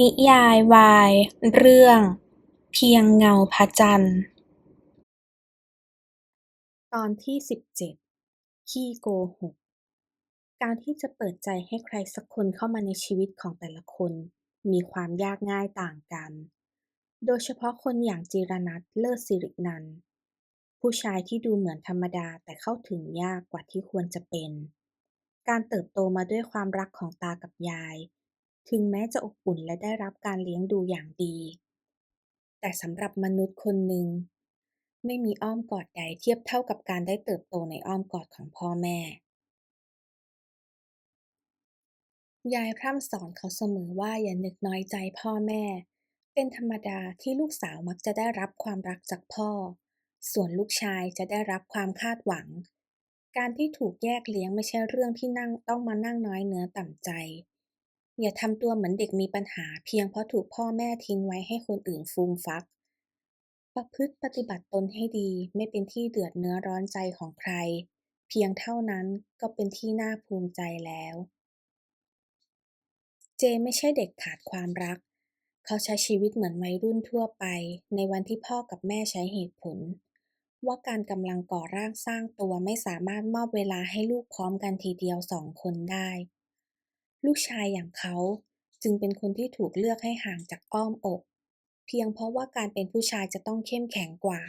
นิยายวายเรื่อง เพียงเงาพระจันทร์ ตอนที่สิบเจ็ดขี้โกหก การที่จะเปิดใจให้ใครสักคนเข้ามาในชีวิตของแต่ละคน มีความยากง่ายต่างกัน โดยเฉพาะคนอย่างจิรนัทเลิศสิรินัน ผู้ชายที่ดูเหมือนธรรมดาแต่เข้าถึงยากกว่าที่ควรจะเป็น การเติบโตมาด้วยความรักของตากับยาย ถึงแม้จะอบอุ่นและได้รับการเลี้ยงดูอย่างดี แต่สำหรับมนุษย์คนหนึ่ง ไม่มีอ้อมกอดใดเทียบเท่ากับการได้เติบโตในอ้อมกอดของพ่อแม่ ยายพร่ำสอนเขาเสมอว่าอย่านึกน้อยใจพ่อแม่ เป็นธรรมดาที่ลูกสาวมักจะได้รับความรักจากพ่อ ส่วนลูกชายจะได้รับความคาดหวังการที่ถูกแยกเลี้ยงไม่ใช่เรื่องที่นั่งต้องมานั่งน้อยเนื้อต่ำใจ อย่าทำตัวเหมือนเด็กมีปัญหาเพียงเพราะถูกพ่อแม่ทิ้งไว้ให้คนอื่นฟูมฟัก ประพฤติปฏิบัติตนให้ดีไม่เป็นที่เดือดเนื้อร้อนใจของใคร เพียงเท่านั้นก็เป็นที่น่าภูมิใจแล้ว เจไม่ใช่เด็กขาดความรัก เขาใช้ชีวิตเหมือนวัยรุ่นทั่วไป ในวันที่พ่อกับแม่ใช้เหตุผล ว่าการกำลังก่อร่างสร้างตัวไม่สามารถมอบเวลาให้ลูกพร้อมกันทีเดียวสองคนได้ ลูกชายอย่างเขาจึงเป็นคนที่ถูกเลือกให้ห่างจากอ้อมอก เพียงเพราะว่าการเป็นผู้ชายจะต้องเข้มแข็งกว่า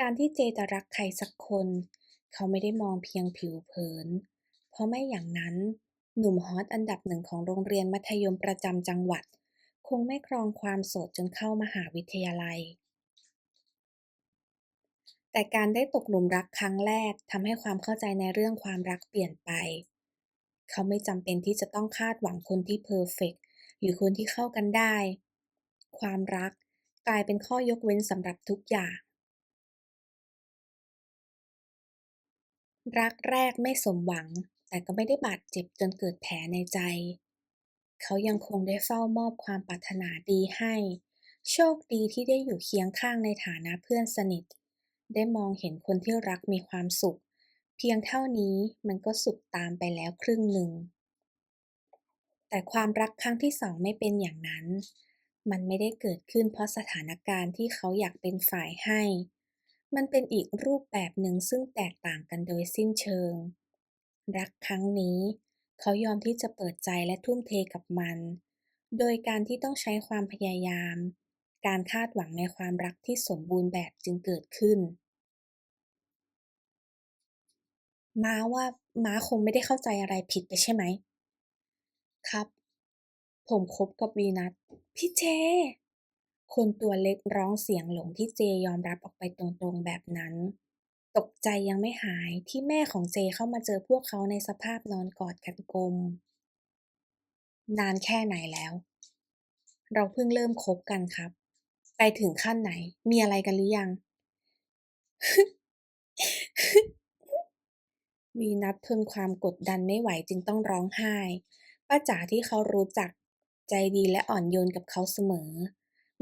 การที่เจจะรักใครสักคน เขาไม่ได้มองเพียงผิวเผิน เพราะไม่อย่างนั้น หนุ่มฮอตอันดับหนึ่งของโรงเรียนมัธยมประจำจังหวัด คงไม่ครองความโสดจนเข้ามหาวิทยาลัย แต่การได้ตกหลุมรักครั้งแรกทำให้ความเข้าใจในเรื่องความรักเปลี่ยนไป เขาไม่จำเป็นที่จะต้องคาดหวังคนที่เพอร์เฟกต์หรือคนที่เข้ากันได้ ความรักกลายเป็นข้อยกเว้นสำหรับทุกอย่าง รักแรกไม่สมหวัง แต่ก็ไม่ได้บาดเจ็บจนเกิดแผลในใจ เขายังคงได้เฝ้ามอบความปรารถนาดีให้ โชคดีที่ได้อยู่เคียงข้างในฐานะเพื่อนสนิท ได้มองเห็นคนที่รักมีความสุข เพียงเท่านี้มันก็สุขตามไปแล้วครึ่งหนึ่ง แต่ความรักครั้งที่สองไม่เป็นอย่างนั้น มันไม่ได้เกิดขึ้นเพราะสถานการณ์ที่เขาอยากเป็นฝ่ายให้ มันเป็นอีกรูปแบบหนึ่งซึ่งแตกต่างกันโดยสิ้นเชิง รักครั้งนี้ เขายอมที่จะเปิดใจและทุ่มเทกับมัน โดยการที่ต้องใช้ความพยายาม การคาดหวังในความรักที่สมบูรณ์แบบจึงเกิดขึ้น ม้าว่าม้าคงไม่ได้เข้าใจอะไรผิดไปใช่ไหม ครับ ผมคบกับวีนัทพี่เจ คนตัวเล็กร้องเสียงหลงที่เจยอมรับออกไปตรงๆแบบนั้น ตกใจยังไม่หายที่แม่ของเจเข้ามาเจอพวกเขาในสภาพนอนกอดกันกลม นานแค่ไหนแล้ว เราเพิ่งเริ่มคบกันครับ ไปถึงขั้นไหนมีอะไรกันหรือยัง วีนัททนความกดดันไม่ไหวจึงต้องร้องไห้ ป้าจ๋าที่เขารู้จักใจดีและอ่อนโยนกับเขาเสมอ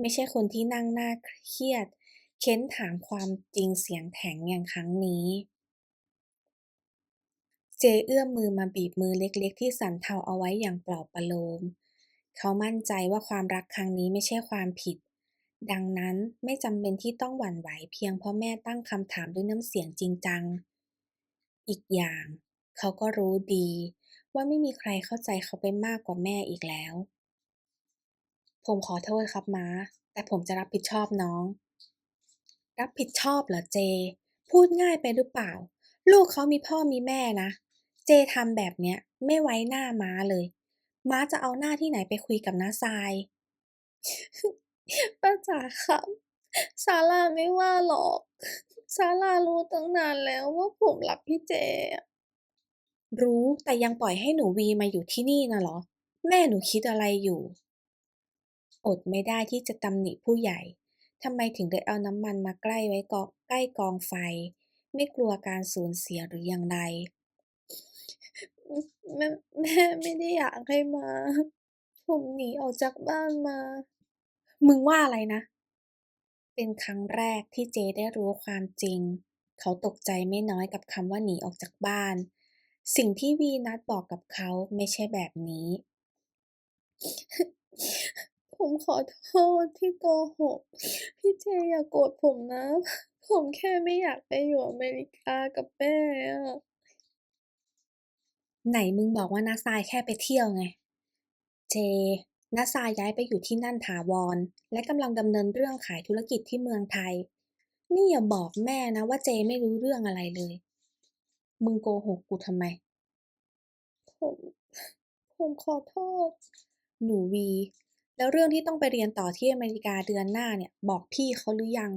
ไม่ใช่คนที่นั่งหน้าเครียด เค้นถามความจริงเสียงแข็งอย่างครั้งนี้ เจเอื้อมมือมาบีบมือเล็กๆ ที่สันเทาเอาไว้อย่างปลอบประโลม เขามั่นใจว่าความรักครั้งนี้ไม่ใช่ความผิด ดังนั้นไม่จำเป็นที่ต้องหวั่นไหวเพียงเพราะแม่ตั้งคำถามด้วยน้ำเสียงจริงจัง อีกอย่าง เขาก็รู้ดีว่าไม่มีใครเข้าใจเขาไปมากกว่าแม่อีกแล้ว ผมขอโทษครับม้า แต่ผมจะรับผิดชอบน้อง รับผิดชอบเหรอเจ พูดง่ายไปหรือเปล่า ลูกเขามีพ่อมีแม่นะ เจทำแบบเนี้ย ไม่ไว้หน้าม้าเลย ม้าจะเอาหน้าที่ไหนไปคุยกับน้าทรายป้าจ๋าครับซาร่าไม่ว่าหรอก ซาร่ารู้ตั้งนานแล้วว่าผมรักพี่เจ รู้แต่ยังปล่อยให้หนูวีมาอยู่ที่นี่นะเหรอ แม่หนูคิดอะไรอยู่ อดไม่ได้ที่จะตำหนิผู้ใหญ่ทำไมถึงได้เอาน้ำมันมาใกล้ไว้กอใกล้กองไฟ ไม่กลัวการสูญเสียหรืออย่างไรแม่แม่ไม่ได้อยากให้มา ผมหนีออกจากบ้านมา มึงว่าอะไรนะ เป็นครั้งแรกที่เจได้รู้ความจริง เขาตกใจไม่น้อยกับคำว่าหนีออกจากบ้าน สิ่งที่วีนัทบอกกับเขาไม่ใช่แบบนี้ ผมขอโทษที่โกหก พี่เจอย่าโกรธผมนะ ผมแค่ไม่อยากไปอยู่อเมริกากับแม่อะไหนมึงบอกว่านาทรายแค่ไปเที่ยวไง เจ น้าทรายย้ายไปอยู่ที่นั่นถาวร และกำลังดำเนินเรื่องขายธุรกิจที่เมืองไทย นี่อย่าบอกแม่นะว่าเจไม่รู้เรื่องอะไรเลย มึงโกหกกูทำไม ผมผมขอโทษ หนูวี แล้วเรื่องที่ต้องไปเรียนต่อที่อเมริกาเดือนหน้าเนี่ย บอกพี่เขาหรือยัง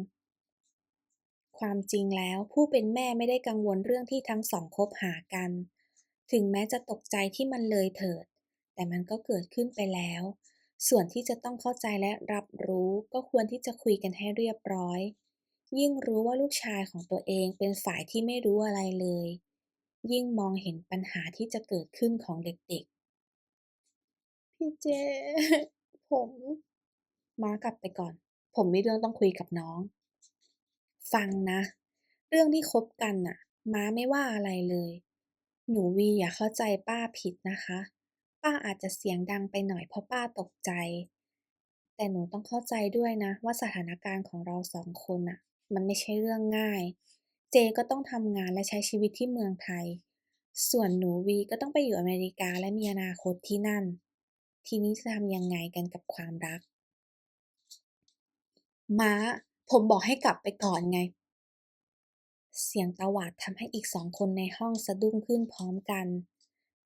ความจริงแล้วผู้เป็นแม่ไม่ได้กังวลเรื่องที่ทั้งสองคบหากัน ถึงแม้จะตกใจที่มันเลยเถิด แต่มันก็เกิดขึ้นไปแล้ว ส่วนที่จะต้องเข้าใจและรับรู้ก็ควรที่จะคุยกันให้เรียบร้อย ยิ่งรู้ว่าลูกชายของตัวเองเป็นฝ่ายที่ไม่รู้อะไรเลย ยิ่งมองเห็นปัญหาที่จะเกิดขึ้นของเด็กๆ พี่เจ ผม มากลับไปก่อน ผมมีเรื่องต้องคุยกับน้อง ฟังนะ เรื่องที่คบกันน่ะ ม้าไม่ว่าอะไรเลย หนูวีอย่าเข้าใจป้าผิดนะคะ ป้าอาจจะเสียงดังไปหน่อยเพราะป้าตกใจ แต่หนูต้องเข้าใจด้วยนะ ว่าสถานการณ์ของเราสองคนน่ะมันไม่ใช่เรื่องง่าย เจก็ต้องทำงานและใช้ชีวิตที่เมืองไทย ส่วนหนูวีก็ต้องไปอยู่อเมริกาและมีอนาคตที่นั่น ทีนี้จะทำยังไงกันกับความรัก ม้า ผมบอกให้กลับไปก่อนไง เสียงตะวาดทำให้อีกสองคนในห้องสะดุ้งขึ้นพร้อมกัน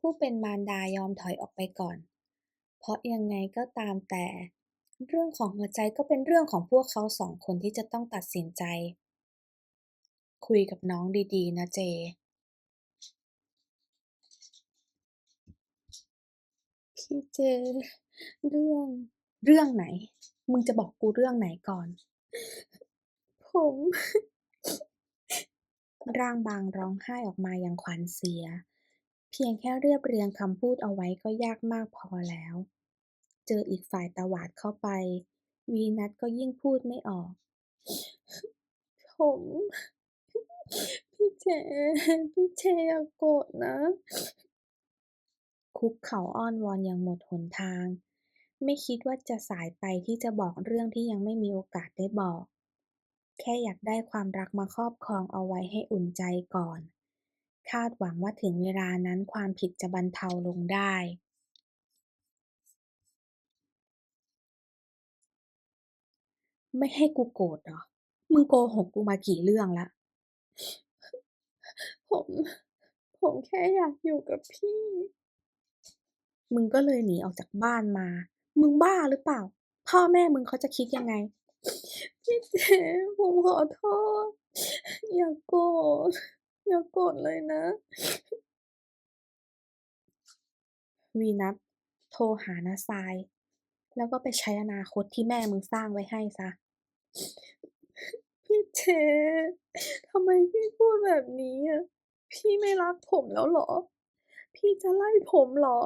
ผู้เป็นมารดายอมถอยออกไปก่อน เพราะยังไงก็ตามแต่ เรื่องของหัวใจก็เป็นเรื่องของพวกเขาสองคนที่จะต้องตัดสินใจ คุยกับน้องดีๆ นะเจพี่เจ เรื่องเรื่องไหน มึงจะบอกกูเรื่องไหนก่อน ผมร่างบางร้องไห้ออกมาอย่างขวัญเสีย เพียงแค่เรียบเรียงคำพูดเอาไว้ก็ยากมากพอแล้ว เจออีกฝ่ายตวาดเข้าไป วีนัทก็ยิ่งพูดไม่ออก ผม พี่เจพี่เจอย่าโกรธนะ คุกเข่าอ้อนวอนอย่างหมดหนทาง ไม่คิดว่าจะสายไปที่จะบอกเรื่องที่ยังไม่มีโอกาสได้บอก แค่อยากได้ความรักมาครอบครองเอาไว้ให้อุ่นใจก่อน คาดหวังว่าถึงเวลานั้นความผิดจะบรรเทาลงได้ไม่ให้กูโกรธเหรอ มึงโกหกกูมากี่เรื่องละ ผม ผมแค่อยากอยู่กับพี่ มึงก็เลยหนีออกจากบ้านมา มึงบ้าหรือเปล่า พ่อแม่มึงเขาจะคิดยังไง พี่เจผมขอโทษ อย่าโกรธ อย่าโกรธเลยนะ วีนัทโทรหานาทราย แล้วก็ไปใช้อนาคตที่แม่มึงสร้างไว้ให้ซะ พี่เจทำไมพี่พูดแบบนี้อะพี่ไม่รักผมแล้วเหรอ พี่จะไล่ผมเหรอ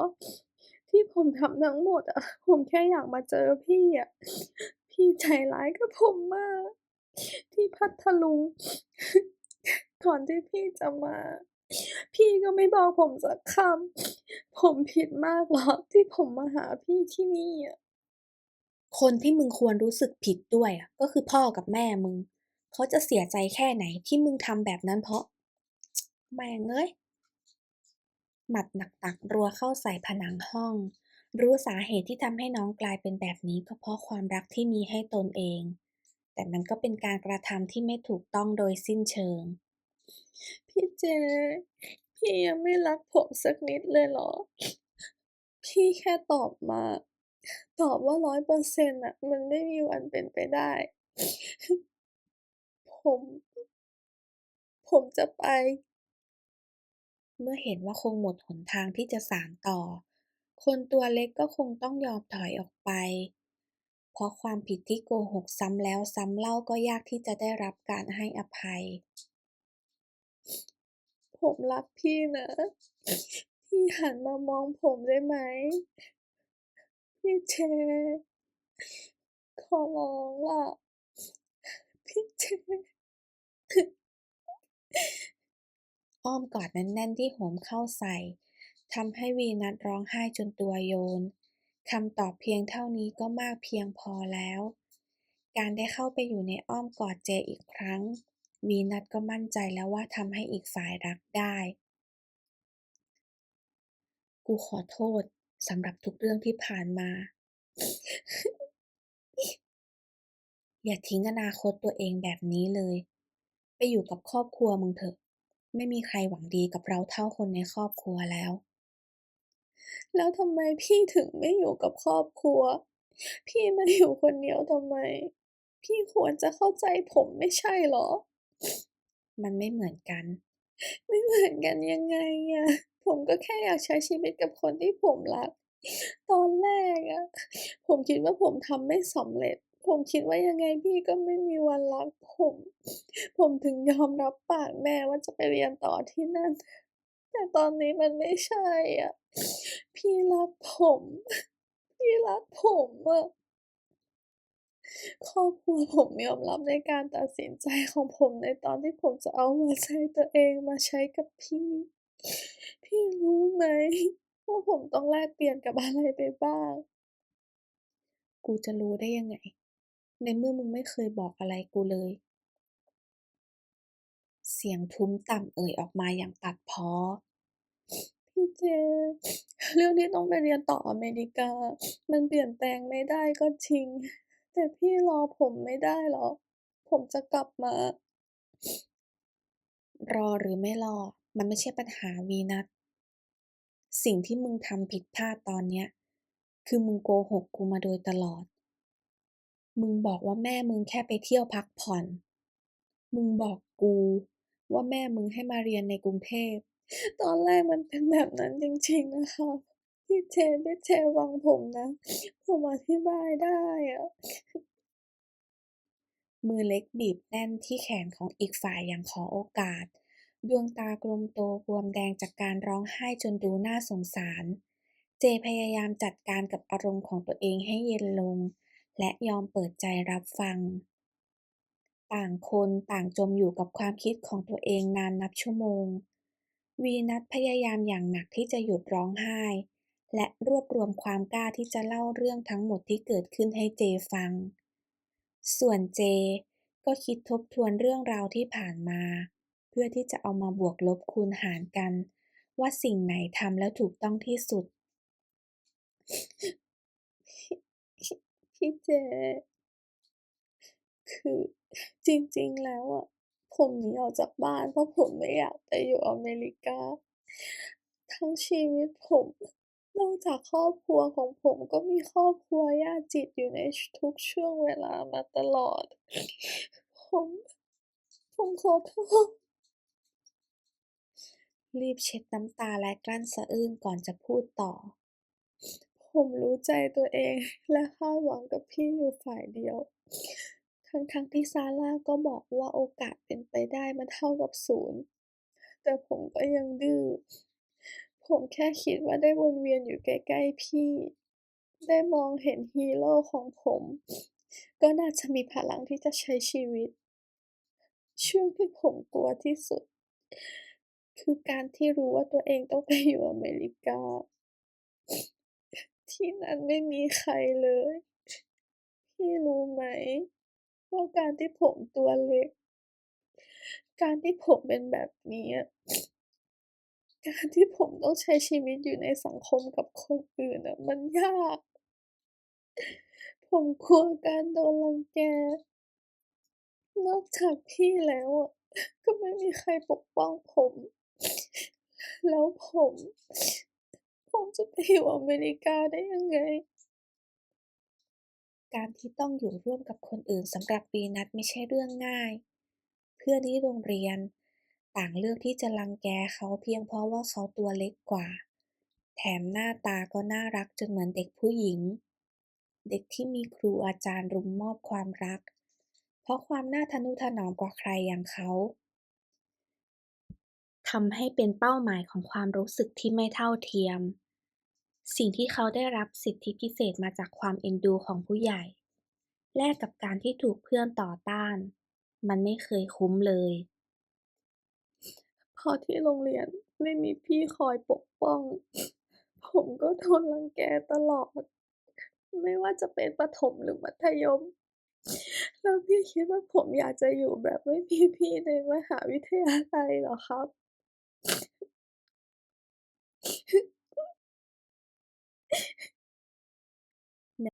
ที่ผมทำทั้งหมดอะผมแค่อยากมาเจอพี่อะพี่ใจร้ายกับผมมาก ที่พัทลุง ก่อนที่พี่จะมา พี่ก็ไม่บอกผมสักคำผมผิดมากหรอที่ผมมาหาพี่ที่นี่อะคนที่มึงควรรู้สึกผิดด้วยอะก็คือพ่อกับแม่มึง เขาจะเสียใจแค่ไหนที่มึงทำแบบนั้นเพราะ แม่งเอ้ยหมัดหนักๆรัวเข้าใส่ผนังห้อง รู้สาเหตุที่ทำให้น้องกลายเป็นแบบนี้ก็เพราะความรักที่มีให้ตนเอง แต่มันก็เป็นการกระทำที่ไม่ถูกต้องโดยสิ้นเชิง พี่เจ พี่ยังไม่รักผมสักนิดเลยเหรอ พี่แค่ตอบมา ตอบว่า100%น่ะมันไม่มีวันเป็นไปได้ ผม ผมจะไป เมื่อเห็นว่าคงหมดหนทางที่จะสานต่อ คนตัวเล็กก็คงต้องยอมถอยออกไป เพราะความผิดที่โกหกซ้ำแล้วซ้ำเล่าก็ยากที่จะได้รับการให้อภัย ผมรักพี่นะ พี่หันมามองผมได้ไหม พี่เจขอร้องล่ะ พี่เจอ้อมกอดแน่นที่โหมเข้าใส่ทำให้วีนัทร้องไห้จนตัวโยนคำตอบเพียงเท่านี้ก็มากเพียงพอแล้ว การได้เข้าไปอยู่ในอ้อมกอดเจอีกครั้ง วีนัสก็มั่นใจแล้วว่าทำให้อีกฝ่ายรักได้ กูขอโทษสำหรับทุกเรื่องที่ผ่านมา อย่าทิ้งอนาคตตัวเองแบบนี้เลย ไปอยู่กับครอบครัวมึงเถอะ ไม่มีใครหวังดีกับเราเท่าคนในครอบครัวแล้ว แล้วทำไมพี่ถึงไม่อยู่กับครอบครัว พี่มาอยู่คนเดียวทำไม พี่ควรจะเข้าใจผมไม่ใช่เหรอ มันไม่เหมือนกัน ไม่เหมือนกันยังไงอะผมก็แค่อยากใช้ชีวิตกับคนที่ผมรัก ตอนแรกอะผมคิดว่าผมทำไม่สำเร็จ ผมคิดว่ายังไงพี่ก็ไม่มีวันรักผม ผมถึงยอมรับปากแม่ว่าจะไปเรียนต่อที่นั่น แต่ตอนนี้มันไม่ใช่อะ พี่รักผม พี่รักผมอะ ครอบครัวผมยอมรับในการตัดสินใจของผมในตอนที่ผมจะเอาหัวใจตัวเองมาใช้กับพี่ พี่รู้ไหมว่าผมต้องแลกเปลี่ยนกับอะไรไปบ้าง กูจะรู้ได้ยังไง ในเมื่อมึงไม่เคยบอกอะไรกูเลย เสียงทุ้มต่ำเอ่ยออกมาอย่างตัดพอพี่เจ เรื่องที่ต้องไปเรียนต่ออเมริกา มันเปลี่ยนแปลงไม่ได้ก็จริง แต่พี่รอผมไม่ได้เหรอ ผมจะกลับมา รอหรือไม่รอ มันไม่ใช่ปัญหาวีนัสสิ่งที่มึงทำผิดพลาดตอนเนี้ย คือมึงโกหกกูมาโดยตลอด มึงบอกว่าแม่มึงแค่ไปเที่ยวพักผ่อน มึงบอกกูว่าแม่มึงให้มาเรียนในกรุงเทพ ตอนแรกมันเป็นแบบนั้นจริงๆนะคะ พี่เจพี่เจฟังผมนะผมอธิบายได้อะมือเล็กบีบแน่นที่แขนของอีกฝ่ายอย่างขอโอกาส ดวงตากลมโตบวมแดงจากการร้องไห้จนดูน่าสงสาร เจพยายามจัดการกับอารมณ์ของตัวเองให้เย็นลง และยอมเปิดใจรับฟัง ต่างคนต่างจมอยู่กับความคิดของตัวเองนานนับชั่วโมง วีนัสพยายามอย่างหนักที่จะหยุดร้องไห้ และรวบรวมความกล้าที่จะเล่าเรื่องทั้งหมดที่เกิดขึ้นให้เจฟัง ส่วนเจ ก็คิดทบทวนเรื่องราวที่ผ่านมา เพื่อที่จะเอามาบวกลบคูณหารกัน ว่าสิ่งไหนทำแล้วถูกต้องที่สุด พี่เจ คือจริงๆแล้วอะผมหนีออกจากบ้านเพราะผมไม่อยากไปอยู่อเมริกา ทั้งชีวิตผม นอกจากครอบครัวของผมก็มีครอบครัวญาติจิตอยู่ในทุกช่วงเวลามาตลอด ผม ผมขอโทษ รีบเช็ดน้ำตาและกลั้นสะอื้นก่อนจะพูดต่อ ผมรู้ใจตัวเองและคาดหวังกับพี่อยู่ฝ่ายเดียว ทั้งๆที่ซาร่าก็บอกว่าโอกาสเป็นไปได้มันเท่ากับศูนย์ แต่ผมก็ยังดื้อ ผมแค่คิดว่าได้วนเวียนอยู่ใกล้ๆพี่ ได้มองเห็นฮีโร่ของผม ก็น่าจะมีพลังที่จะใช้ชีวิต ช่วงที่ผมกลัวที่สุด คือการที่รู้ว่าตัวเองต้องไปอยู่อเมริกา ที่นั่นไม่มีใครเลย พี่รู้ไหมว่าการที่ผมตัวเล็ก การที่ผมเป็นแบบนี้ การที่ผมต้องใช้ชีวิตอยู่ในสังคมกับคนอื่นอะมันยาก ผมกลัวการโดนรังแก นอกจากพี่แล้วอะก็ไม่มีใครปกป้องผม แล้วผม ผมจะไปอยู่อเมริกาได้ยังไง การที่ต้องอยู่ร่วมกับคนอื่นสำหรับวีนัสไม่ใช่เรื่องง่าย เพื่อนที่โรงเรียน ต่างเลือกที่จะรังแกเขาเพียงเพราะว่าเขาตัวเล็กกว่า แถมหน้าตาก็น่ารักจนเหมือนเด็กผู้หญิง เด็กที่มีครูอาจารย์รุมมอบความรัก เพราะความน่าทะนุถนอมกว่าใครอย่างเขาทำให้เป็นเป้าหมายของความรู้สึกที่ไม่เท่าเทียม สิ่งที่เขาได้รับสิทธิพิเศษมาจากความเอ็นดูของผู้ใหญ่ แลกกับการที่ถูกเพื่อนต่อต้าน มันไม่เคยคุ้มเลย อที่โรงเรียนไม่มีพี่คอยปกป้อง ผมก็โดนรังแกตลอด ไม่ว่าจะเป็นประถมหรือมัธยม แล้วพี่คิดว่าผมอยากจะอยู่แบบไม่มีพี่ในมหาวิทยาลัยหรอครับ?ใน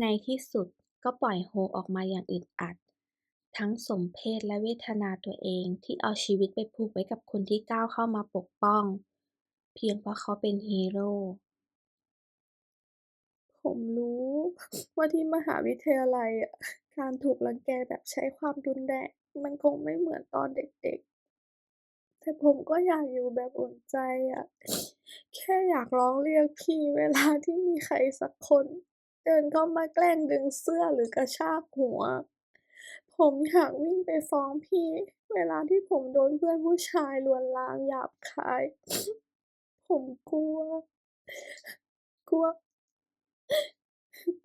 ในที่สุดก็ปล่อยโฮออกมาอย่างอึดอัด ทั้งสมเพชและเวทนาตัวเองที่เอาชีวิตไปผูกไว้กับคนที่ก้าวเข้ามาปกป้อง เพียงเพราะเขาเป็นฮีโร่ ผมรู้ว่าที่มหาวิทยาลัยอะการถูกรังแกแบบใช้ความรุนแรงมันคงไม่เหมือนตอนเด็กๆ แต่ผมก็อยากอยู่แบบอุ่นใจอะ แค่อยากร้องเรียกพี่เวลาที่มีใครสักคน เดินเข้ามาแกล้งดึงเสื้อหรือกระชากหัว ผมอยากวิ่งไปฟ้องพี่ เวลาที่ผมโดนเพื่อนผู้ชายลวนลามหยาบคาย ผมกลัว กลัว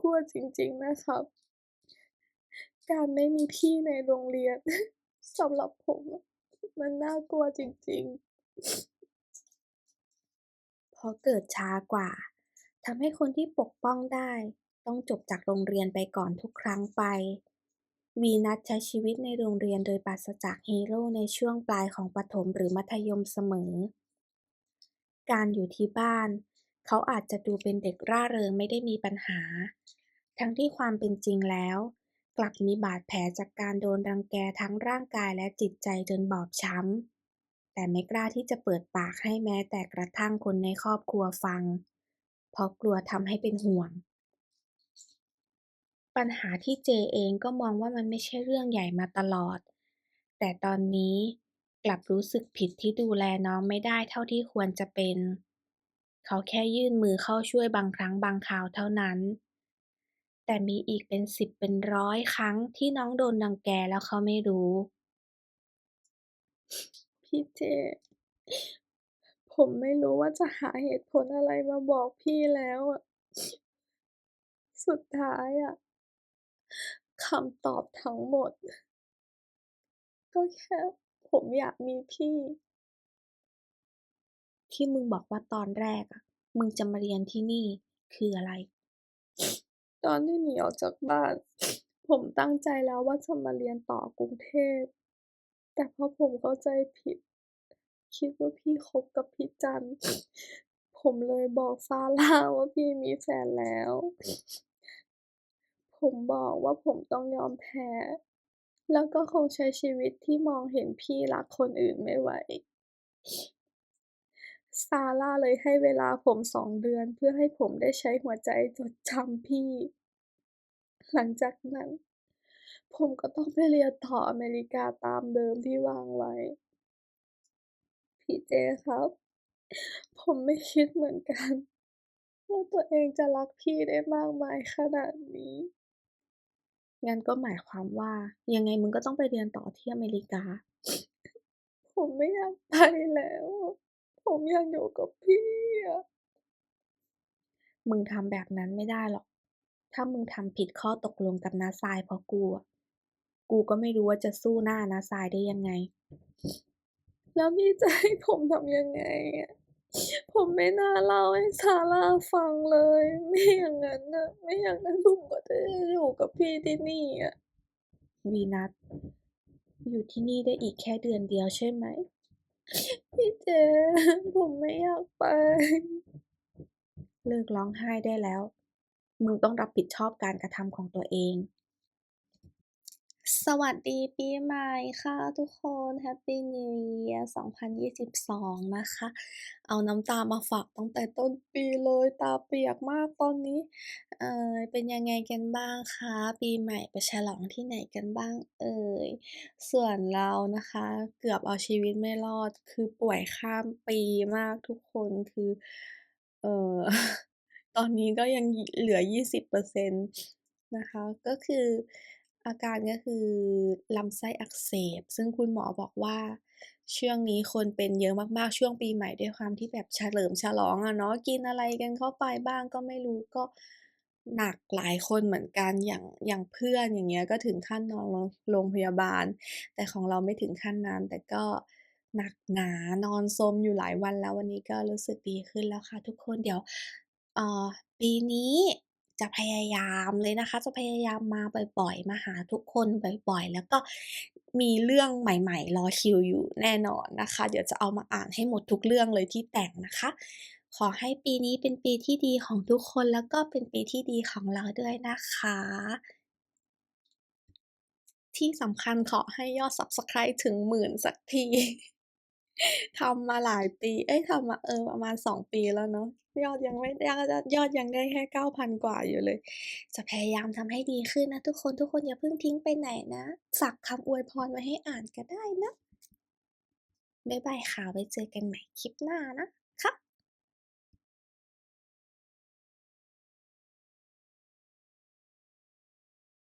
กลัวจริงๆนะครับ การไม่มีพี่ในโรงเรียนสำหรับผม มันน่ากลัวจริงๆเพราะเกิดช้ากว่าทำให้คนที่ปกป้องได้ ต้องจบจากโรงเรียนไปก่อนทุกครั้งไป วีนัสใช้ชีวิตในโรงเรียนโดยปราศจากฮีโร่ในช่วงปลายของประถมหรือมัธยมเสมอ การอยู่ที่บ้าน เขาอาจจะดูเป็นเด็กร่าเริงไม่ได้มีปัญหา ทั้งที่ความเป็นจริงแล้ว กลับมีบาดแผลจากการโดนรังแกทั้งร่างกายและจิตใจจนบอบช้ำ แต่ไม่กล้าที่จะเปิดปากให้แม้แต่กระทั่งคนในครอบครัวฟัง เพราะกลัวทำให้เป็นห่วง ปัญหาที่เจเองก็มองว่ามันไม่ใช่เรื่องใหญ่มาตลอด แต่ตอนนี้กลับรู้สึกผิดที่ดูแลน้องไม่ได้เท่าที่ควรจะเป็น เขาแค่ยื่นมือเข้าช่วยบางครั้งบางคราวเท่านั้น แต่มีอีกเป็น10เป็น100ครั้งที่น้องโดนรังแกแล้วเขาไม่รู้ พี่เจ ผมไม่รู้ว่าจะหาเหตุผลอะไรมาบอกพี่แล้วอะสุดท้ายอะ คำตอบทั้งหมด ก็แค่ผมอยากมีพี่ ที่มึงบอกว่าตอนแรกอะมึงจะมาเรียนที่นี่คืออะไร?ตอนที่หนีออกจากบ้าน ผมตั้งใจแล้วว่าจะมาเรียนต่อกรุงเทพ แต่เพราะผมเข้าใจผิด คิดว่าพี่คบกับพี่จันผมเลยบอกซาร่าว่าพี่มีแฟนแล้ว ผมบอกว่าผมต้องยอมแพ้ แล้วก็คงใช้ชีวิตที่มองเห็นพี่รักคนอื่นไม่ไหว ซาร่าเลยให้เวลาผม2เดือนเพื่อให้ผมได้ใช้หัวใจจดจำพี่ หลังจากนั้น ผมก็ต้องไปเรียนต่ออเมริกาตามเดิมที่วางไว้ พี่เจครับ ผมไม่คิดเหมือนกันว่าตัวเองจะรักพี่ได้มากมายขนาดนี้ งั้นก็หมายความว่ายังไงมึงก็ต้องไปเรียนต่อที่อเมริกา ผมไม่อยากไปแล้ว ผมอยากอยู่กับพี่อะมึงทำแบบนั้นไม่ได้หรอก ถ้ามึงทำผิดข้อตกลงกับน้าทรายเพราะกูอะกูก็ไม่รู้ว่าจะสู้หน้าน้าทรายได้ยังไง แล้วพี่จะให้ผมทำยังไงอะ ผมไม่น่าเล่าให้ซาร่าฟังเลย ไม่อย่างนั้นน่ะไม่อย่างนั้นผมก็จะได้อยู่กับพี่ที่นี่อะวีนัสอยู่ที่นี่ได้อีกแค่เดือนเดียวใช่ไหม?พี่เจผมไม่อยากไป เลิกร้องไห้ได้แล้ว มึงต้องรับผิดชอบการกระทำของตัวเอง สวัสดีปีใหม่ค่ะทุกคน Happy New Year 2022 นะคะ เอาน้ำตามาฝากตั้งแต่ต้นปีเลยตาเปียกมากตอนนี้ เออเป็นยังไงกันบ้างคะ ปีใหม่ไปฉลองที่ไหนกันบ้างเอ่ย?ส่วนเรานะคะ เกือบเอาชีวิตไม่รอดคือป่วยข้ามปีมากทุกคนคือ เออตอนนี้ก็ยังเหลือ 20%นะคะ ก็คือ อาการก็คือลำไส้อักเสบ ซึ่งคุณหมอบอกว่าช่วงนี้คนเป็นเยอะมากๆ ช่วงปีใหม่ด้วยความที่แบบเฉลิมฉลองอะเนาะกินอะไรกันเข้าไปบ้างก็ไม่รู้ก็หนักหลายคนเหมือนกันอย่างอย่างเพื่อนอย่างเงี้ยก็ถึงขั้นนอนโรงโรงพยาบาล แต่ของเราไม่ถึงขั้นนั้นแต่ก็หนักหนานอนซมอยู่หลายวันแล้ววันนี้ก็รู้สึกดีขึ้นแล้วค่ะทุกคนเดี๋ยวอ่อปีนี้ จะพยายามเลยนะคะ จะพยายามมาบ่อยๆ มาหาทุกคนบ่อยๆ แล้วก็มีเรื่องใหม่ๆ รอคิวอยู่แน่นอนนะคะ เดี๋ยวจะเอามาอ่านให้หมดทุกเรื่องเลยที่แต่งนะคะ ขอให้ปีนี้เป็นปีที่ดีของทุกคนแล้วก็เป็นปีที่ดีของเราด้วยนะคะ ที่สำคัญขอให้ยอด Subscribe ถึง10,000สักทีทำมาหลายปี เอ๊ยทำมาเออประมาณ 2 ปีแล้วเนาะ ยอดยังไม่ยอดยอดยังได้แค่เก้าพันกว่าอยู่เลย จะพยายามทำให้ดีขึ้นนะทุกคนทุกคนอย่าเพิ่งทิ้งไปไหนนะฝากคำอวยพรไว้ให้อ่านก็ได้นะบ๊ายบายค่ะไว้เจอกันใหม่คลิปหน้านะ